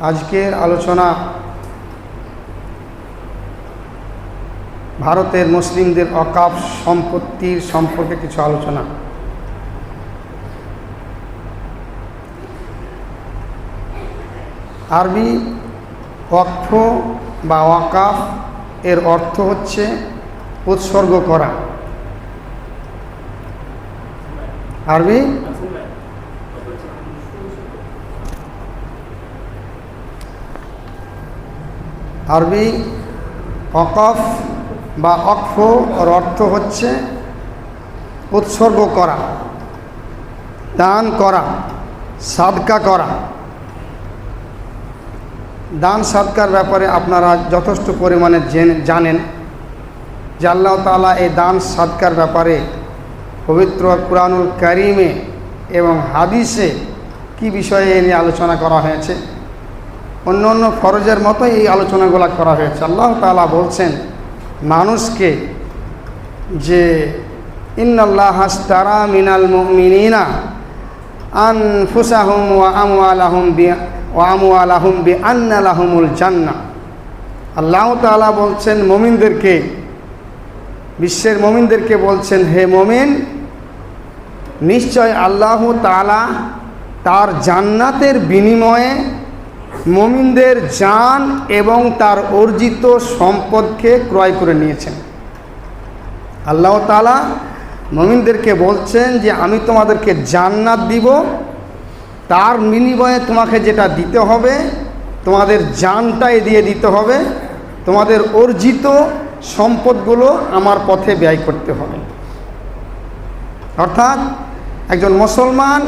আজকের আলোচনা ভারতের মুসলিমদের অকাপ সম্পত্তির সম্পর্কে কিছু আলোচনা। আরবি অক্ষ বা ওয়াকাফ এর অর্থ হচ্ছে উৎসর্গ করা। আরবি আরবি অকফ বা অক্ষ ওর অর্থ হচ্ছে উৎসর্গ করা, দান করা, সাদকা করা। দান সাদকার ব্যাপারে আপনারা যথেষ্ট পরিমাণে জেনে, জানেন যে আল্লাহ তালা এই দান সাদকার ব্যাপারে পবিত্র কুরআনুল করিমে এবং হাদিসে কি বিষয়ে এ নিয়ে আলোচনা করা হয়েছে। অন্য অন্য ফরজের মতো এই আলোচনাগুলো করা হয়েছে। আল্লাহ তালা বলছেন, মানুষকে যে ইন্নাল্লাহ হাস্তারা মিনাল মিনা আন ফুসাহুম ওয়া আমওয়ালাহুম বি, ওয়া আমওয়ালাহুম বি আন্না লাহুমুল জান্নাহ আল্লাহ তাআলা বলছেন, মমিনদেরকে, বিশ্বের মমিনদেরকে বলছেন, হে মুমিন, নিশ্চয় আল্লাহ তাআলা তার জান্নাতের বিনিময়ে মুমিনদের জান এবং তার অর্জিত সম্পদকে ক্রয় করে নিয়েছেন। আল্লাহ তালা মমিনদেরকে বলছেন যে, আমি তোমাদেরকে জান্নাত দিব। তার বিনিময়ে তোমাকে যেটা দিতে হবে, তোমাদের জানটাই দিয়ে দিতে হবে। তোমাদের অর্জিত সম্পদগুলো আমার পথে ব্যয় করতে হবে। অর্থাৎ একজন মুসলমান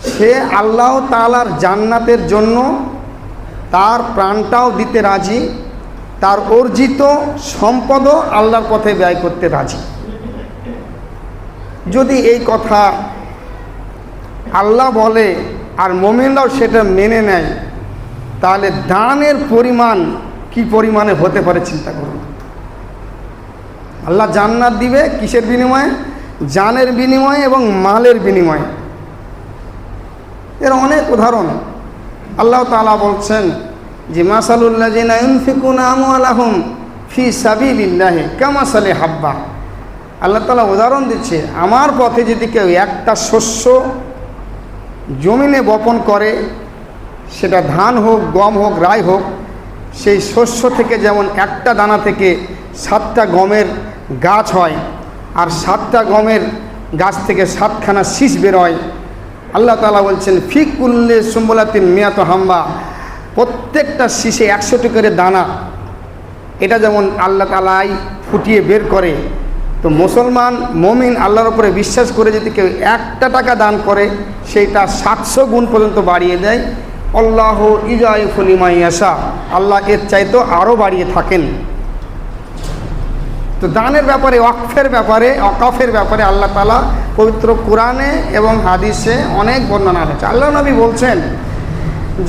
সে আল্লাহ তালার জান্নাতের জন্য তার প্রাণটাও দিতে রাজি, তার অর্জিত সম্পদও আল্লাহর পথে ব্যয় করতে রাজি। যদি এই কথা আল্লাহ বলে আর মোমেনরাও সেটা মেনে নেয়, তাহলে দানের পরিমাণ কি পরিমাণে হতে পারে চিন্তা করুন। আল্লাহ জান্নাত দিবে কিসের বিনিময়ে? জানের বিনিময়ে এবং মালের বিনিময়ে। এর অনেক উদাহরণ। আল্লাহ তালা বলছেন যে মাসালুল্লাহ জিনা ইউনফিকুন আমু আলাহম ফি সাবিল্লাহে কামাসালে হাব্বা। আল্লাহ তালা উদাহরণ দিচ্ছে, আমার পথে যদি কেউ একটা শস্য জমিনে বপন করে, সেটা ধান হোক, গম হোক রায় হোক, সেই শস্য থেকে যেমন একটা দানা থেকে সাতটা গমের গাছ হয়, আর সাতটা গমের গাছ থেকে সাতখানা শীষ বেরোয় আল্লাহ তালা বলছেন ফিক উল্লে সুম্বলাতিন মিয়াত হাম্বা। প্রত্যেকটা শীষে একশোটি করে দানা। এটা যেমন আল্লাহ তালাই ফুটিয়ে বের করে, তো মুসলমান, মমিন আল্লাহর উপরে বিশ্বাস করে যদি কেউ একটা টাকা দান করে, সেইটা সাতশো গুণ পর্যন্ত বাড়িয়ে দেয়। আল্লাহ ইজাই ফলিমাইয়াসা আল্লাহ এর চাইতো আরও বাড়িয়ে থাকেন। তো দানের ব্যাপারে অকফের ব্যাপারে অকফের ব্যাপারে আল্লাহ তালা পবিত্র কোরআনে এবং হাদিসে অনেক বর্ণনা হয়েছে আল্লাহ নবী বলছেন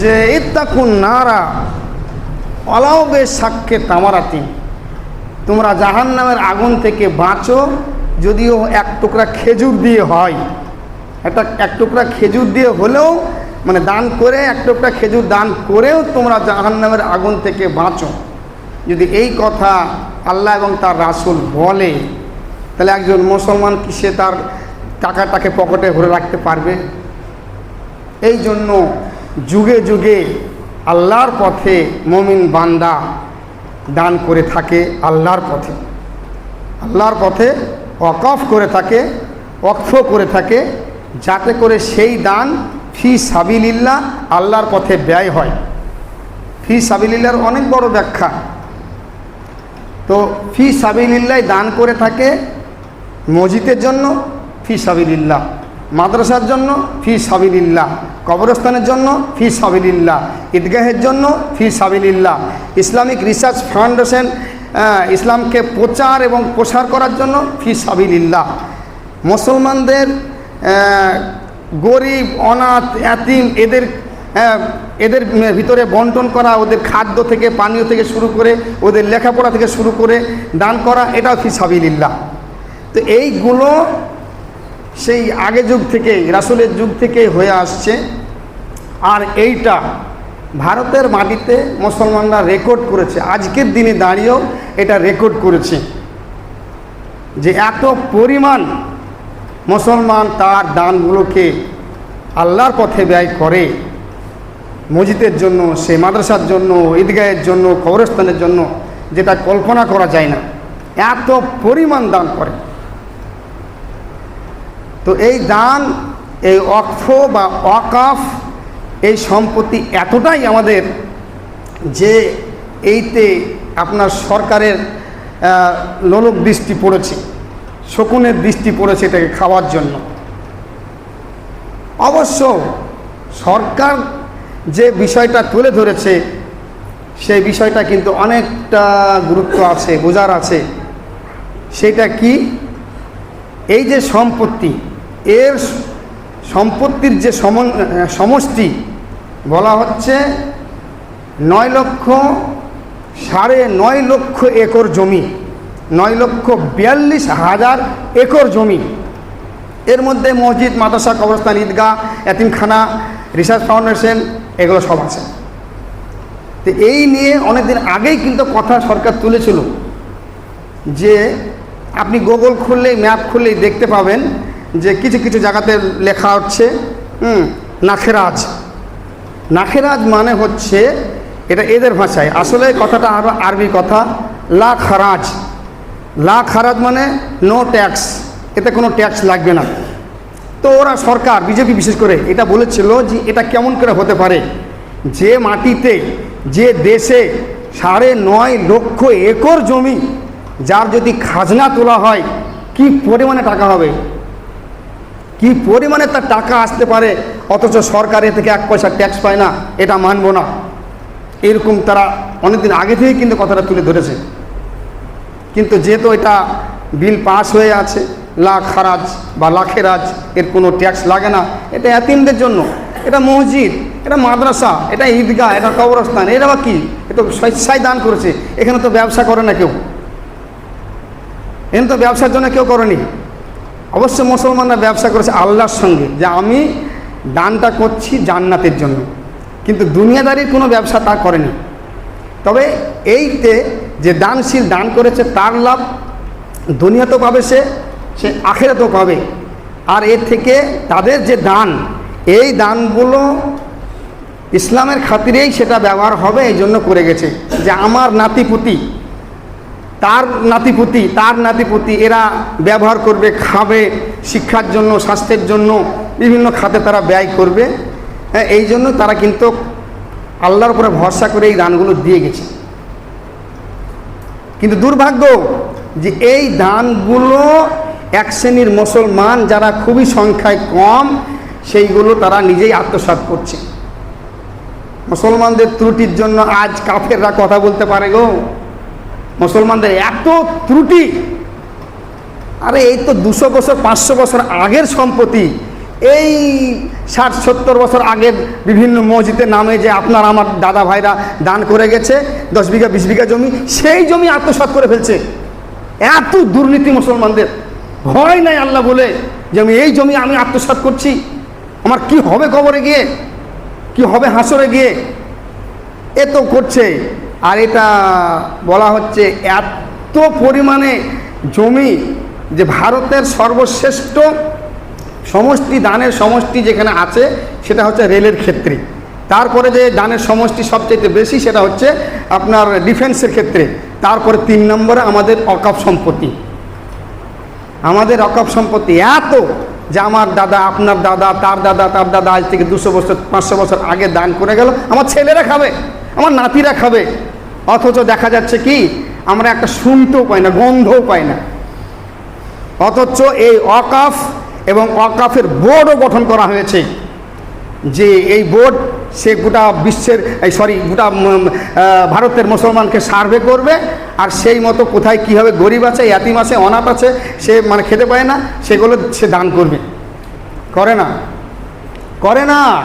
যে, ইত্তাকুন নারা অলাও বেশ সাক্ষ্যে তামারাতি, তোমরা জাহান নামের আগুন থেকে বাঁচো, যদিও এক টুকরা খেজুর দিয়ে হয়। একটা, এক টুকরা খেজুর দিয়ে হলেও মানে দান করে, এক টুকরা খেজুর দান করেও তোমরা জাহান নামের আগুন থেকে বাঁচো। যদি এই কথা আল্লাহ এবং তার রাসুল বলে, তাহলে একজন মুসলমান কি সে তার টাকাটাকে পকেটে ভরে রাখতে পারবে? এই জন্য যুগে যুগে আল্লাহর পথে মমিন বান্দা দান করে থাকে, আল্লাহর পথে। আল্লাহর পথে অকফ করে থাকে অক্ষ করে থাকে, যাতে করে সেই দান ফি সাবিলিল্লা আল্লাহর পথে ব্যয় হয়। ফি সাবিলিল্লার অনেক বড় ব্যাখ্যা। তো ফি সাবিলিল্লাহ দান করে থাকে মসজিদের জন্য, ফি সাবিলিল্লাহ। মাদ্রাসার জন্য, ফি সাবিলিল্লাহ। কবরস্থানের জন্য, ফি সাবিলিল্লাহ। ঈদগাহের জন্য, ফি সাবিলিল্লাহ। ইসলামিক রিসার্চ ফাউন্ডেশন ইসলামকে প্রচার এবং প্রসার করার জন্য ফি সাবিলিল্লাহ। মুসলমানদের গরিব, অনাথ, এতিম, এদের এদের ভিতরে বন্টন করা, ওদের খাদ্য থেকে, পানীয় থেকে শুরু করে, ওদের লেখাপড়া থেকে শুরু করে দান করা, এটাও ফি সাবিলিল্লাহ। তো এইগুলো সেই আগে যুগ থেকেই, রাসুলের যুগ থেকেই হয়ে আসছে। আর এইটা ভারতের মাটিতে মুসলমানরা রেকর্ড করেছে। আজকের দিনে দাঁড়িয়েও এটা রেকর্ড করেছে। যে এত পরিমাণ মুসলমান তার দানগুলোকে আল্লাহর পথে ব্যয় করে। মসজিদের জন্য, সে মাদ্রাসার জন্য, ঈদগাহের জন্য, কবরস্থানের জন্য যেটা কল্পনা করা যায় না, এত পরিমাণ দান করে। তো এই দান, এই অক্ফ বা অকাফ এই সম্পত্তি এতটাই আমাদের যে এইতে আপনার সরকারের লোলক দৃষ্টি পড়েছে, শকুনের দৃষ্টি পড়েছে এটাকে খাওয়ার জন্য। অবশ্য সরকার যে বিষয়টা তুলে ধরেছে, সেই বিষয়টা কিন্তু অনেকটা গুরুত্ব আছে, বোঝার আছে। সেটা কি? এই যে সম্পত্তি, এর সম্পত্তির যে সম- সমষ্টি বলা হচ্ছে নয় লক্ষ সাড়ে নয় লক্ষ একর জমি, নয় লক্ষ বিয়াল্লিশ হাজার একর জমি। এর মধ্যে মসজিদ, মাদ্রাসা, কবরস্থান, ঈদগাহ, এতিমখানা, রিসার্চ ফাউন্ডেশন এগুলো সব আছে। তো এই নিয়ে অনেকদিন আগেই কিন্তু কথা সরকার তুলেছিল যে আপনি গুগল খুললেই ম্যাপ খুললেই দেখতে পাবেন যে কিছু কিছু জায়গাতে লেখা হচ্ছে নাখেরাজ। নাখেরাজ মানে হচ্ছে এটা এদের ভাষায়। আসলে কথাটা আরও আরবি কথা, লা খারাজ। লা খারাজ মানে নো ট্যাক্স এতে কোনো ট্যাক্স লাগবে না। তো ওরা সরকার, বিজেপি বিশেষ করে, এটা বলেছিল যে এটা কেমন করে হতে পারে? যে মাটিতে, যে দেশে সাড়ে নয় লক্ষ একর জমি, যার যদি খাজনা তোলা হয়, কি পরিমাণে টাকা হবে? কি পরিমাণে তার টাকা আসতে পারে? অথচ সরকার এ থেকে এক পয়সা ট্যাক্স পায় না, এটা মানব না। এরকম তারা অনেকদিন আগে থেকেই কিন্তু কথাটা তুলে ধরেছে। কিন্তু যেহেতু এটা বিল পাস হয়ে আছে লাখ হারাজ বা লাখেরাজ এর কোনো ট্যাক্স লাগে না। এটা এতিমদের জন্য। এটা মসজিদ, এটা মাদ্রাসা, এটা ঈদগাহ, এটা কবরস্থান, এরা বা কি? এটা স্বেচ্ছায় দান করেছে। এখানে তো ব্যবসা করে না কেউ। এখানে তো ব্যবসার জন্য কেউ করেনি। অবশ্য মুসলমানরা ব্যবসা করেছে আল্লাহর সঙ্গে যে আমি দানটা করছি জান্নাতের জন্য। কিন্তু দুনিয়াদারির কোনো ব্যবসা তা করেনি। তবে এইতে যে দানশীল দান করেছে তার লাভ দুনিয়াতেও পাবে সে সে আখেরাতেও পাবে। আর এর থেকে তাদের যে দান, এই দানগুলো ইসলামের খাতিরেই সেটা ব্যবহার হবে, এই জন্য করে গেছে। যে আমার নাতিপুতি, তার নাতিপুতি তার নাতিপুতি, এরা ব্যবহার করবে, খাবে, শিক্ষার জন্য, স্বাস্থ্যের জন্য, বিভিন্ন খাতে তারা ব্যয় করবে। হ্যাঁ এই জন্য তারা কিন্তু আল্লাহর উপরে ভরসা করে এই দানগুলো দিয়ে গেছে। কিন্তু দুর্ভাগ্য যে এই দানগুলো এক শ্রেণির মুসলমান যারা খুবই সংখ্যায় কম, সেইগুলো তারা নিজেই আত্মসাৎ করছে। মুসলমানদের ত্রুটির জন্য আজ কাফেররা কথা বলতে পারে গো। মুসলমানদের এত ত্রুটি। আরে এই তো দুশো বছর, পাঁচশো বছর আগের সম্পত্তি। এই ষাট, সত্তর বছর আগের বিভিন্ন মসজিদের নামে যে আপনার আমার দাদা ভাইরা দান করে গেছে, দশ বিঘা, বিশ বিঘা জমি, সেই জমি আত্মসাৎ করে ফেলছে। এত দুর্নীতি মুসলমানদের। ভয় নাই আল্লাহ বলে যে আমি এই জমি আমি আত্মসাৎ করছি। আমার কি হবে কবরে গিয়ে? কি হবে হাসরে গিয়ে? এ তো করছে। আর এটা বলা হচ্ছে এত পরিমাণে জমি যে ভারতের সর্বশ্রেষ্ঠ সমষ্টি, দানের সমষ্টি যেখানে আছে, সেটা হচ্ছে রেলের ক্ষেত্রে। তারপরে যে দানের সমষ্টি সবচেয়ে বেশি, সেটা হচ্ছে আপনার ডিফেন্সের ক্ষেত্রে। তারপরে তিন নম্বরে আমাদের অকাপ সম্পত্তি। আমাদের অকাপ সম্পত্তি এত যে আমার দাদা, আপনার দাদা, তার দাদা তার দাদা আজ থেকে দুশো বছর, পাঁচশো বছর আগে দান করে গেল। আমার ছেলেরা খাবে, আমার নাতিরা খাবে। অথচ দেখা যাচ্ছে কি, আমরা একটা শুনতেও পাই না, গন্ধও পাই না। অথচ এই অকাফ এবং অকাফের বোর্ডও গঠন করা হয়েছে। যে এই বোর্ড, সে গোটা বিশ্বের, এই সরি, গোটা ভারতের মুসলমানকে সার্ভে করবে, আর সেই মতো কোথায় কী হবে, গরিব আছে, ইয়াতিম আছে, অনাথ আছে, সে মানে খেতে পায় না, সেগুলো সে দান করবে। করে না। করে না।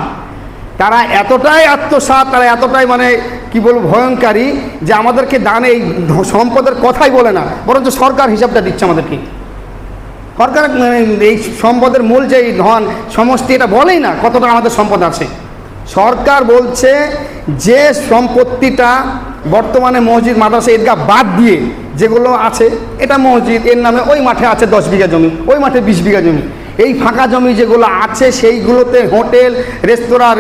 তারা এতটাই আত্মসাৎ, তারা এতটাই মানে কি বলব ভয়ঙ্করী যে আমাদেরকে দান এই সম্পদের কথাই বলে না, বরঞ্চ সরকার হিসাবটা দিচ্ছে আমাদেরকে। সরকার মানে এই সম্পদের মূল যে ধন সমষ্টি এটা বলেই না কতটা আমাদের সম্পদ আছে। সরকার বলছে যে সম্পত্তিটা বর্তমানে মসজিদ, মাদ্রাসা, ঈদগাহ বাদ দিয়ে যেগুলো আছে, এটা মসজিদ, এর নামে ওই মাঠে আছে দশ বিঘা জমি, ওই মাঠে বিশ বিঘা জমি। এই ফাঁকা জমি যেগুলো আছে, সেইগুলোতে হোটেল, রেস্তোরাঁ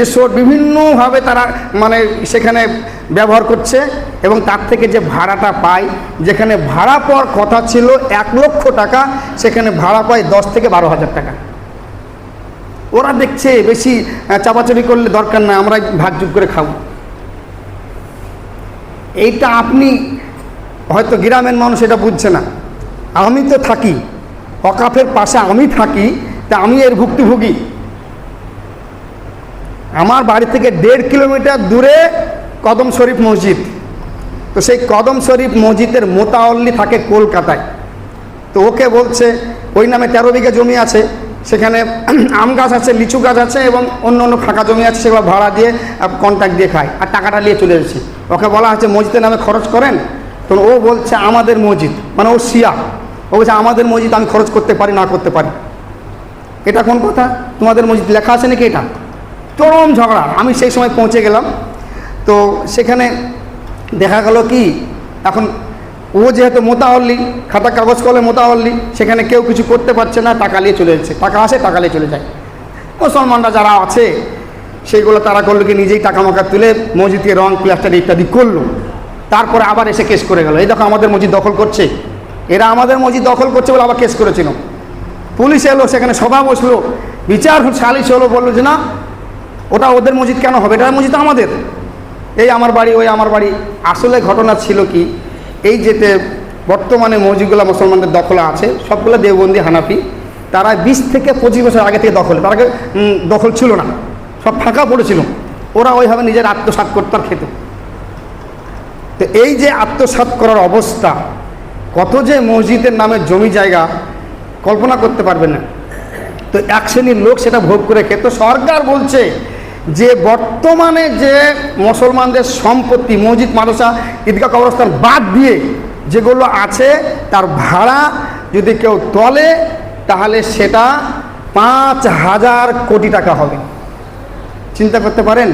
রিসোর্ট বিভিন্নভাবে তারা মানে সেখানে ব্যবহার করছে এবং তার থেকে যে ভাড়াটা পায়, যেখানে ভাড়া পাওয়ার কথা ছিল এক লক্ষ টাকা, সেখানে ভাড়া পায় দশ থেকে বারো হাজার টাকা। ওরা দেখছে বেশি চাপাচাপি করলে দরকার না আমরা ভাগযোগ করে খাব। এইটা আপনি হয়তো গ্রামের মানুষ এটা বুঝছে না। আমি তো থাকি। অকাফের পাশে আমি থাকি, তা আমি এর ভুক্তভোগী। আমার বাড়ি থেকে দেড় কিলোমিটার দূরে কদম শরীফ মসজিদ। তো সেই কদম শরীফ মসজিদের মোতাল্লি থাকে কলকাতায়। তো ওকে বলছে, ওই নামে তেরো বিঘা জমি আছে, সেখানে আম গাছ আছে, লিচু গাছ আছে এবং অন্য অন্য ফাঁকা জমি আছে, সেগুলো ভাড়া দিয়ে কন্ট্যাক্ট দিয়ে খায় আর টাকাটা নিয়ে চলে যাচ্ছে ওকে বলা হচ্ছে মসজিদের নামে খরচ করেন? তো ও বলছে, আমাদের মসজিদ মানে ও শিয়া। ও বলছে, আমাদের মসজিদ আমি খরচ করতে পারি, না করতে পারি। এটা কোন কথা? তোমাদের মসজিদ লেখা আছে নাকি এটা? চরম ঝগড়া। আমি সেই সময় পৌঁছে গেলাম। তো সেখানে দেখা গেল কি, এখন ও যেহেতু মোতাহল্লি, খাতা কাগজ কলে মোতাহল্লি, সেখানে কেউ কিছু করতে পারছে না, টাকা নিয়ে চলে যাচ্ছে। টাকা আসে, টাকা নিয়ে চলে যায়। মুসলমানরা যারা আছে, সেইগুলো তারা করল কি, নিজেই টাকা মাকা তুলে মসজিদকে রং, প্লাস্টার ইত্যাদি করল। তারপরে আবার এসে কেস করে গেল। এই দেখো, আমাদের মসজিদ দখল করছে। এরা আমাদের মসজিদ দখল করছে বলে আবার কেস করেছিল। পুলিশ এলো, সেখানে সভা বসল। বিচার সালিশ হলো, বলল যে না, ওটা ওদের মসজিদ কেন হবে? এটা মসজিদ আমাদের। এই আমার বাড়ি, ওই আমার বাড়ি। আসলে ঘটনা ছিল কি, এই যেতে বর্তমানে মসজিদগুলো মুসলমানদের দখল আছে, সবগুলো দেওবন্দি হানাফি, তারা বিশ থেকে পঁচিশ বছর আগে থেকে দখল, তার আগে দখল ছিল না। সব ফাঁকা পড়েছিল। ওরা ওইভাবে নিজের আত্মসাৎ করতে খেত। তো এই যে আত্মসাৎ করার অবস্থা কত যে মসজিদের নামে জমি জায়গা কল্পনা করতে পারবে না। তো এক শ্রেণির লোক সেটা ভোগ করে খেত। সরকার বলছে যে বর্তমানে যে মুসলমানদের সম্পত্তি, মসজিদ, মাদ্রাসা, ঈদগাহ কবরস্থান বাদ দিয়ে যেগুলো আছে, তার ভাড়া যদি কেউ তলে, তাহলে সেটা পাঁচ হাজার কোটি টাকা হবে। চিন্তা করতে পারেন,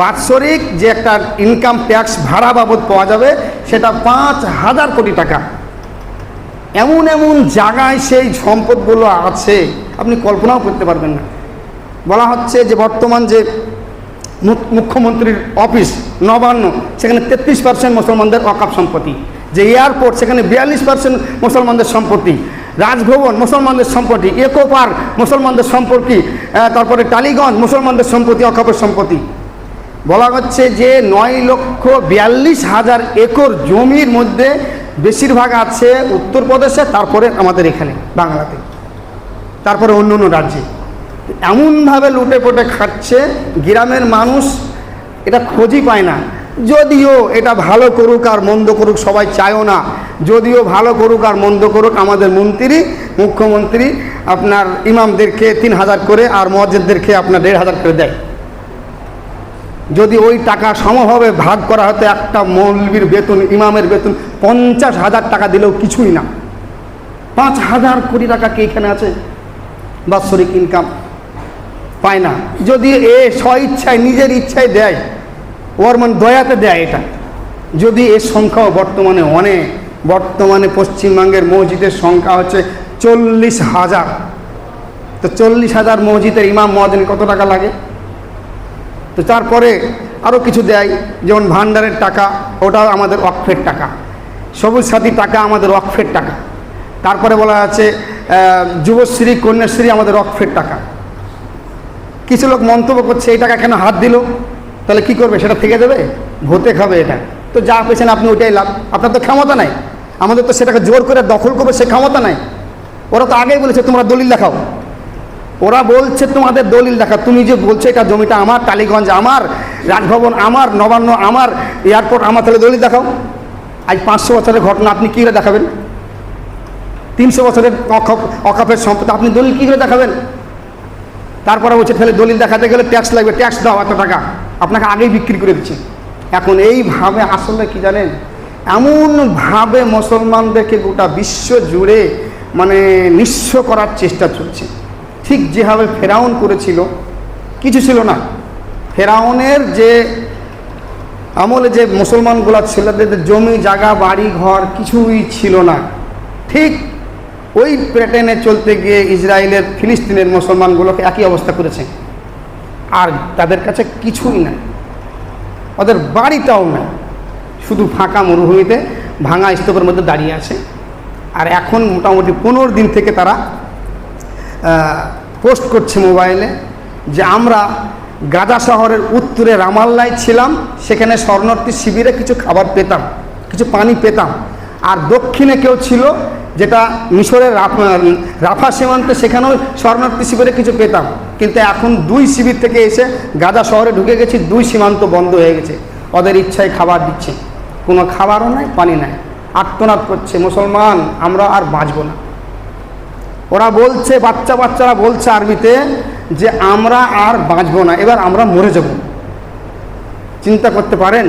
বাৎসরিক যে একটা ইনকাম ট্যাক্স ভাড়া বাবদ পাওয়া যাবে, সেটা পাঁচ হাজার কোটি টাকা। এমন এমন জায়গায় সেই সম্পদগুলো আছে, আপনি কল্পনাও করতে পারবেন না। বলা হচ্ছে যে বর্তমান যে মুখ্যমন্ত্রীর অফিস নবান্ন, সেখানে তেত্রিশ পার্সেন্ট মুসলমানদের অকাপ সম্পত্তি। যে এয়ারপোর্ট, সেখানে বিয়াল্লিশ পার্সেন্ট মুসলমানদের সম্পত্তি। রাজভবন, মুসলমানদের সম্পত্তি। ইকো পার্ক, মুসলমানদের সম্পত্তি। তারপরে টালিগঞ্জ, মুসলমানদের সম্পত্তি, অকাপের সম্পত্তি। বলা হচ্ছে যে নয় লক্ষ বিয়াল্লিশ হাজার একর জমির মধ্যে বেশিরভাগ আছে উত্তরপ্রদেশে, তারপরে আমাদের এখানে, বাংলাতে। তারপরে অন্য অন্য রাজ্যে। এমনভাবে লুটে পুটে খাচ্ছে গ্রামের মানুষ, এটা খোঁজই পায় না। যদিও এটা ভালো করুক আর মন্দ করুক, সবাই চায়ও না। যদিও ভালো করুক আর মন্দ করুক, আমাদের মন্ত্রী, মুখ্যমন্ত্রী, আপনার ইমামদেরকে তিন হাজার করে আর মসজিদদেরকে আপনার দেড় হাজার করে দেয়। যদি ওই টাকা সমভাবে ভাগ করা হতো, একটা মৌলবীর বেতন, ইমামের বেতন পঞ্চাশ হাজার টাকা দিলেও কিছুই না। পাঁচ হাজার কোটি টাকা কি এখানে আছে? বাৎসরিক ইনকাম পায় না। যদি এ স্ব ইচ্ছায় নিজের ইচ্ছায় দেয়, ওর মানে দয়াতে দেয় এটা। যদি এর সংখ্যাও বর্তমানে অনেক, বর্তমানে পশ্চিমবঙ্গের মসজিদের সংখ্যা হচ্ছে চল্লিশ হাজার। তো চল্লিশ হাজার মসজিদের ইমাম মহাদিন কত টাকা লাগে? তো তারপরে আরও কিছু দেয়, যেমন ভান্ডারের টাকা, ওটাও আমাদের অক্ষের টাকা। সবুজ সাথী টাকা, আমাদের অক্ষের টাকা। তারপরে বলা আছে যুবশ্রী, কন্যাশ্রী, আমাদের অক্ষের টাকা। কিছু লোক মন্তব্য করছে, এই টাকা কেন হাত দিল? তাহলে কি করবে, সেটা থেকে দেবে? ভোতে খাবে এটা। তো যা পেয়েছেন আপনি ওইটাই লাভ। আপনার তো ক্ষমতা নাই। আমাদের তো সেটাকে জোর করে দখল করবে, সে ক্ষমতা নাই। ওরা তো আগেই বলেছে, তোমরা দলিল দেখাও। ওরা বলছে, তোমাদের দলিল দেখা তুমি যে বলছো, এটা জমিটা আমার, টালিগঞ্জ আমার, রাজভবন আমার, নবান্ন আমার, এয়ারপোর্ট আমার, তাহলে দলিল দেখাও। আজ পাঁচশো বছরের ঘটনা আপনি কী করে দেখাবেন? তিনশো বছরের অকাপ অকাপের সম্পদ, আপনি দলিল কী করে দেখাবেন? তারপরে বলছে, তাহলে দলিল দেখাতে গেলে ট্যাক্স লাগবে ট্যাক্স দাও এত টাকা। আপনাকে আগেই বিক্রি করে দিচ্ছে। এখন এইভাবে আসলে কি জানেন? এমনভাবে মুসলমানদেরকে গোটা বিশ্ব জুড়ে মানে নিঃস্ব করার চেষ্টা চলছে। ঠিক যেভাবে ফেরাউন করেছিল, কিছু ছিল না। ফেরাউনের যে আমলে যে মুসলমানগুলো ছিল তাদের জমি, জায়গা, বাড়ি, ঘর কিছুই ছিল না। ঠিক ওই প্যাটার্নে চলতে গিয়ে ইসরায়েলের, ফিলিস্তিনের মুসলমানগুলোকে একই অবস্থা করেছে। আর তাদের কাছে কিছুই নাই। ওদের বাড়িটাও না শুধু ফাঁকা মরুভূমিতে ভাঙা স্তূপের মধ্যে দাঁড়িয়ে আছে। আর এখন মোটামুটি পনেরো দিন থেকে তারা পোস্ট করছে মোবাইলে যে আমরা গাজা শহরের উত্তরে রামাল্লায় ছিলাম, সেখানে শরণার্থী শিবিরে কিছু খাবার পেতাম, কিছু পানি পেতাম। আর দক্ষিণে কেউ ছিল, যেটা মিশরের রাফ- সীমান্তে, সেখানেও শরণার্থী শিবিরে কিছু পেতাম। কিন্তু এখন দুই শিবির থেকে এসে গাজা শহরে ঢুকে গেছি, দুই সীমান্ত বন্ধ হয়ে গেছে। ওদের ইচ্ছায় খাবার দিচ্ছে। কোনো খাবারও নাই, পানি নাই। আত্মনাদ করছে, মুসলমান, আমরা আর বাঁচব না। ওরা বলছে, বাচ্চা বাচ্চারা বলছে আর্মিতে যে আমরা আর বাঁচবো না, এবার আমরা মরে যাব। চিন্তা করতে পারেন,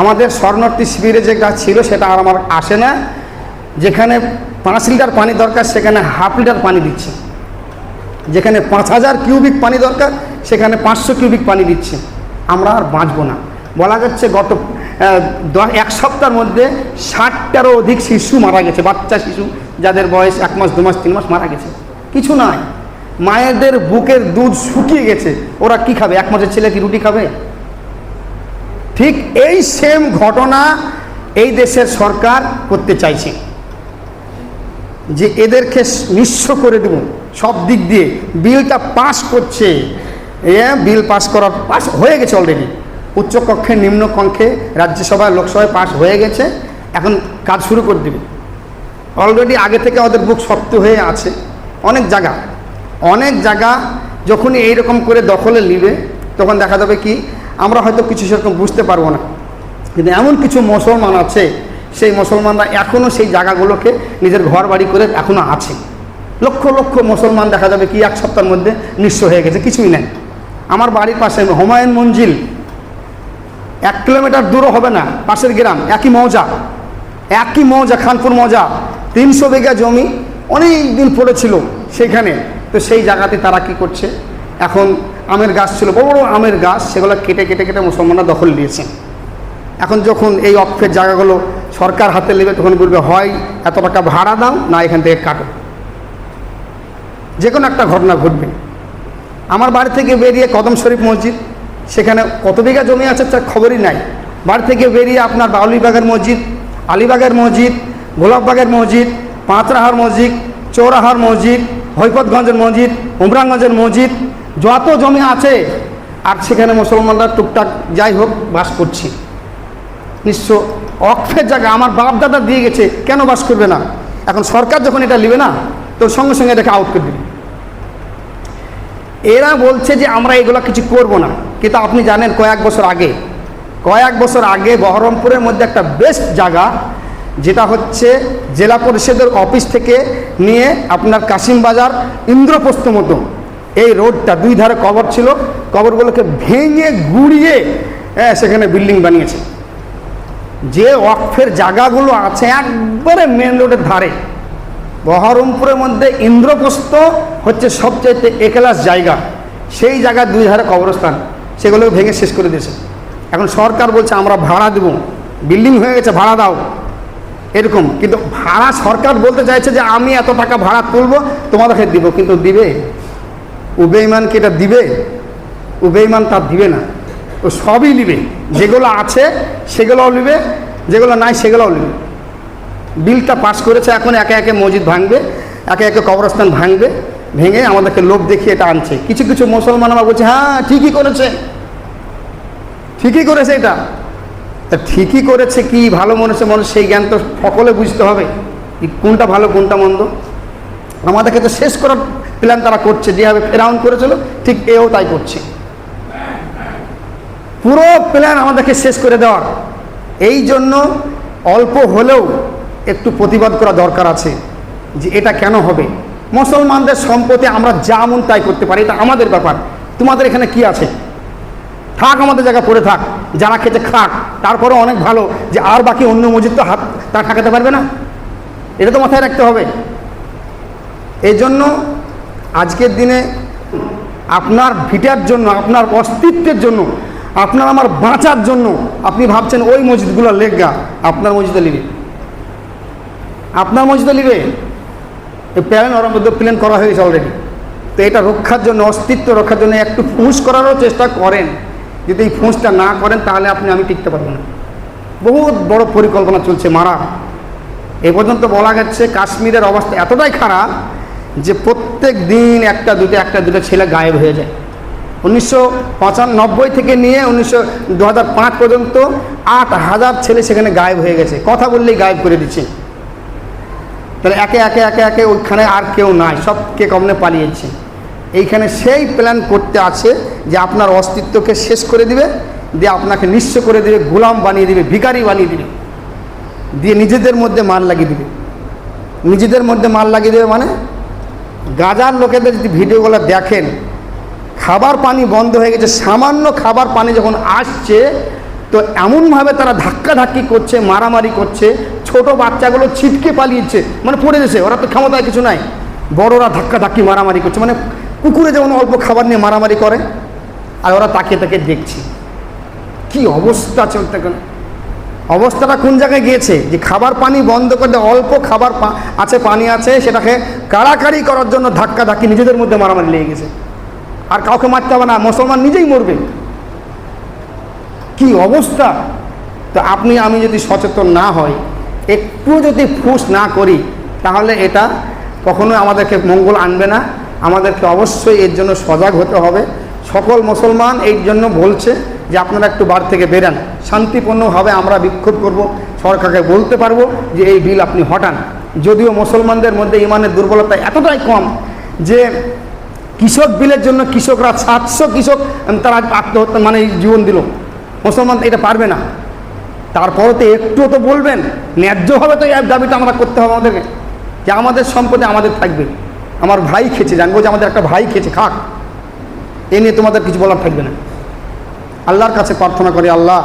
আমাদের শরণার্থী শিবিরে যে গাছ ছিল সেটা আর আমার আসে না। যেখানে পাঁচ লিটার পানি দরকার, সেখানে হাফ লিটার পানি দিচ্ছে। যেখানে পাঁচ হাজার কিউবিক পানি দরকার, সেখানে পাঁচশো কিউবিক পানি দিচ্ছে। আমরা আর বাঁচবো না। বলা যাচ্ছে গত এক সপ্তাহের মধ্যে ষাটটারও অধিক শিশু মারা গেছে, বাচ্চা শিশু। যাদের বয়স এক মাস, দু মাস, তিন মাস মারা গেছে। কিছু নাই। মায়েদের বুকের দুধ শুকিয়ে গেছে। ওরা কি খাবে? এক মাসের ছেলে কি রুটি খাবে? ঠিক এই সেম ঘটনা এই দেশের সরকার করতে চাইছে। যে এদেরকে নিঃস্ব করে দেব সব দিক দিয়ে। বিলটা পাস করছে। বিল পাস করার পাস হয়ে গেছে অলরেডি উচ্চকক্ষে নিম্ন কক্ষে রাজ্যসভায়, লোকসভায় পাস হয়ে গেছে। এখন কাজ শুরু করে দেবে। অলরেডি আগে থেকে ওদের বুক শক্ত হয়ে আছে। অনেক জায়গা। অনেক জায়গা যখনই এইরকম করে দখলে নিবে, তখন দেখা যাবে কি, আমরা হয়তো কিছু সেরকম বুঝতে পারব না। কিন্তু এমন কিছু মুসলমান আছে, সেই মুসলমানরা এখনও সেই জায়গাগুলোকে নিজের ঘর বাড়ি করে এখনও আছে। লক্ষ লক্ষ মুসলমান দেখা যাবে কি, এক সপ্তাহের মধ্যে নিঃস্ব হয়ে গেছে, কিছুই নেই। আমার বাড়ির পাশে হুমায়ুন মঞ্জিল, এক কিলোমিটার দূরও হবে না, পাশের গ্রাম, একই মৌজা একই মৌজা, খানপুর মৌজা তিনশো বিঘা জমি অনেক দিন পড়েছিল সেখানে। তো সেই জায়গাতে তারা কি করছে? এখন আমের গাছ ছিল, বড় বড় আমের গাছ, সেগুলো কেটে কেটে কেটে মুসলমানরা দখল নিয়েছে। এখন যখন এই অক্ষের জায়গাগুলো সরকার হাতে নেবে, তখন বলবে, হয়, এত টাকা ভাড়া দাও, না এখান থেকে কাটো। যে কোনো একটা ঘটনা ঘটবে। আমার বাড়ি থেকে বেরিয়ে কদম শরীফ মসজিদ, সেখানে কত বিঘা জমি আছে তার খবরই নাই। বাড়ি থেকে বেরিয়ে আপনার বাউলিবাগের মসজিদ, আলিবাগের মসজিদ গোলাপবাগের মসজিদ, পাঁচরাহার মসজিদ, চৌরাহার মসজিদ হৈপতগঞ্জের মসজিদ, উমরাঙ্গঞ্জের মসজিদ, যত জমি আছে, আর সেখানে মুসলমানরা টুকটাক যাই হোক বাস করছি। নিশ্চয় অক্ষের জায়গা আমার বাপ দাদা দিয়ে গেছে, কেন বাস করবে না? এখন সরকার যখন এটা নেবে না, তো সঙ্গে সঙ্গে এটাকে আউট করে দেবে। এরা বলছে যে আমরা এগুলো কিছু করব না। কিন্তু আপনি জানেন কয়েক বছর আগে, কয়েক বছর আগে বহরমপুরের মধ্যে একটা বেস্ট জায়গা যেটা হচ্ছে জেলা পরিষদের অফিস থেকে নিয়ে আপনার কাশিমবাজার ইন্দ্রপ্রস্থ মতো। এই রোডটা দুই ধারে কবর ছিল, কবরগুলোকে ভেঙে গুড়িয়ে হ্যাঁ সেখানে বিল্ডিং বানিয়েছে। যে ওয়াকফের জায়গাগুলো আছে একবারে মেন রোডের ধারে। বহরমপুরের মধ্যে ইন্দ্রপ্রস্থ হচ্ছে সবচাইতে একলাস জায়গা। সেই জায়গায় দুই ধারে কবরস্থান, সেগুলোকে ভেঙে শেষ করে দিয়েছে। এখন সরকার বলছে, আমরা ভাড়া দেবো। বিল্ডিং হয়ে গেছে, ভাড়া দাও। এরকম। কিন্তু ভাড়া সরকার বলতে চাইছে যে আমি এত টাকা ভাড়া তুলবো, তোমাদেরকে দিব, কিন্তু দিবে? উবেইমান কি এটা দিবে? উবেইমান তার দিবে না। ও সবই নিবে। যেগুলো আছে, সেগুলোও নিবে, যেগুলো নাই, সেগুলোও নিবে। বিলটা পাস করেছে, এখন একে একে মসজিদ ভাঙবে, একে একে কবরস্থান ভাঙবে, ভেঙে আমাদেরকে লোভ দেখিয়ে এটা আনছে। কিছু কিছু মুসলমান আমার বলছে হ্যাঁ ঠিকই করেছে। ঠিকই করেছে এটা। তা ঠিকই করেছে কি ভালো মনেছে মানুষ সেই জ্ঞান তো সকলে বুঝতে হবে কোনটা ভালো, কোনটা মন্দ। আমাদেরকে তো শেষ করার প্ল্যান তারা করছে, যেভাবে ফেরাউন করেছিল, ঠিক এও তাই করছে। পুরো প্ল্যান আমাদেরকে শেষ করে দেওয়ার। এই জন্য অল্প হলেও একটু প্রতিবাদ করা দরকার আছে যে এটা কেন হবে। মুসলমানদের সম্পত্তি আমরা যা মন তাই করতে পারি, এটা আমাদের ব্যাপার। তোমাদের এখানে কি আছে? থাক, আমাদের জায়গায় পড়ে থাক, যারা খেতে খাক তারপরে অনেক ভালো যে আর বাকি অন্য মসজিদ তো হাত, তা ঠাকাতে পারবে না? এটা তো মাথায় রাখতে হবে। এই জন্য আজকের দিনে আপনার ভিটার জন্য, আপনার অস্তিত্বের জন্য, আপনার আমার বাঁচার জন্য আপনি ভাবছেন ওই মসজিদগুলো লেগা আপনার মসজিদে লিবে। আপনার মসজিদে লিবে? প্ল্যান ওর মধ্যে প্ল্যান করা হয়েছে অলরেডি তো এটা রক্ষার জন্য, অস্তিত্ব রক্ষার জন্য একটু ফুঁস করারও চেষ্টা করেন। যদি এই ফুঁসটা না করেন, তাহলে আপনি আমি টিকতে পারব না। বহুত বড় পরিকল্পনা চলছে মারা। এ পর্যন্ত বলা গেছে কাশ্মীরের অবস্থা এতটাই খারাপ যে প্রত্যেক দিন একটা দুটো একটা দুটো ছেলে গায়েব হয়ে যায়। উনিশশো পঁচানব্বই থেকে নিয়ে উনিশশো পর্যন্ত আট হাজার ছেলে সেখানে গায়েব হয়ে গেছে। কথা বললেই গায়েব করে দিচ্ছে। তাহলে একে একে একে একে ওইখানে আর কেউ নাই, সব কে কমনে পালিয়েছে। এইখানে সেই প্ল্যান করতে আছে যে আপনার অস্তিত্বকে শেষ করে দিবে, দিয়ে আপনাকে নিঃস্ব করে দিবে, গোলাম বানিয়ে দিবে, ভিখারি বানিয়ে দিবে, দিয়ে নিজেদের মধ্যে মাল লাগিয়ে দিবে। নিজেদের মধ্যে মাল লাগিয়ে দেবে মানে গাজার লোকেদের যদি ভিডিওগুলো দেখেন, খাবার পানি বন্ধ হয়ে গেছে, সামান্য খাবার পানি যখন আসছে, তো এমনভাবে তারা ধাক্কাধাক্কি করছে, মারামারি করছে, ছোট বাচ্চাগুলো ছিটকে পালিয়েছে মানে পড়ে গেছে, ওরা তো ক্ষমতায় কিছু নাই। বড়রা ধাক্কাধাক্কি, মারামারি করছে মানে পুকুরে যেমন অল্প খাবার নিয়ে মারামারি করে, আর ওরা তাকিয়ে তাকে দেখছে। কি অবস্থা চলতে গেল? অবস্থাটা কোন জায়গায় গিয়েছে? যে খাবার পানি বন্ধ করে অল্প খাবার আছে, পানি আছে, সেটাকে কাড়াকাড়ি করার জন্য ধাক্কা ধাক্কি নিজেদের মধ্যে মারামারি লেগে গেছে। আর কাউকে মারতে হবে না, মুসলমান নিজেই মরবে। কি অবস্থা? তো আপনি, আমি যদি সচেতন না হই, একটু যদি ফুস না করি, তাহলে এটা কখনোই আমাদেরকে মঙ্গল আনবে না। আমাদেরকে অবশ্যই এর জন্য সজাগ হতে হবে। সকল মুসলমান এই জন্য বলছে যে আপনারা একটু বার থেকে বেরান। শান্তিপূর্ণভাবে আমরা বিক্ষোভ করব, সরকারকে বলতে পারব যে এই বিল আপনি হটান। যদিও মুসলমানদের মধ্যে ইমানের দুর্বলতা এতটাই কম যে কৃষক বিলের জন্য কৃষকরা সাতশো কৃষক তারা আত্মহত্যা মানে জীবন দিল। মুসলমান এটা পারবে না। তারপরে তো একটুও তো বলবেন ন্যায্যভাবে তো এই দাবিটা আমরা করতে হবে আমাদেরকে। যে আমাদের সম্পদে আমাদের থাকবে। আমার ভাই খেয়েছে, জানব যে আমাদের একটা ভাই খেয়েছে, খাক। এ নিয়ে তোমাদের কিছু বলার থাকবে না। আল্লাহর কাছে প্রার্থনা করে, আল্লাহ,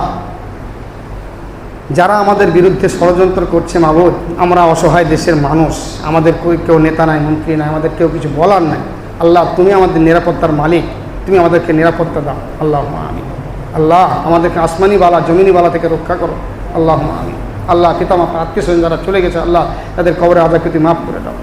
যারা আমাদের বিরুদ্ধে ষড়যন্ত্র করছে মাবুদ আমরা অসহায় দেশের মানুষ, আমাদের কেউ নেতা নাই, মন্ত্রী নাই, আমাদের কেউ কিছু বলার নাই। আল্লাহ, তুমি আমাদের নিরাপত্তার মালিক, তুমি আমাদেরকে নিরাপত্তা দাও। আল্লাহ আমি আল্লাহ, আমাদেরকে আসমানি বালা, জমিনি বালা থেকে রক্ষা করো। আল্লাহ আমি আল্লাহ, পিতামাতা আত্মীয় স্বজন যারা চলে গেছে, আল্লাহ, তাদের কবরে আদাকৃতি মাফ করে দাও।